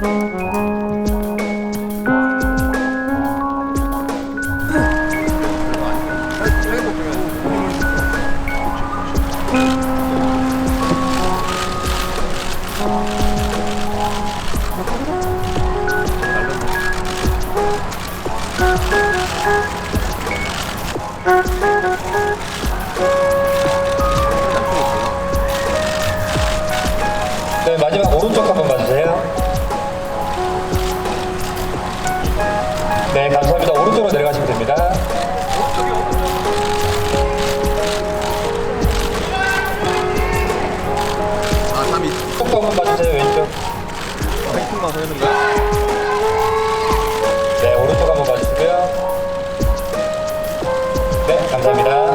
네, 마지막 오른쪽 한번 봐주세요. 네, 감사합니다. 오른쪽으로 내려가시면 됩니다. 아 3위 왼쪽 한번 봐주세요, 왼쪽. 팩팅 가서 해는 거야? 네, 오른쪽 한번 봐주시고요. 네, 감사합니다.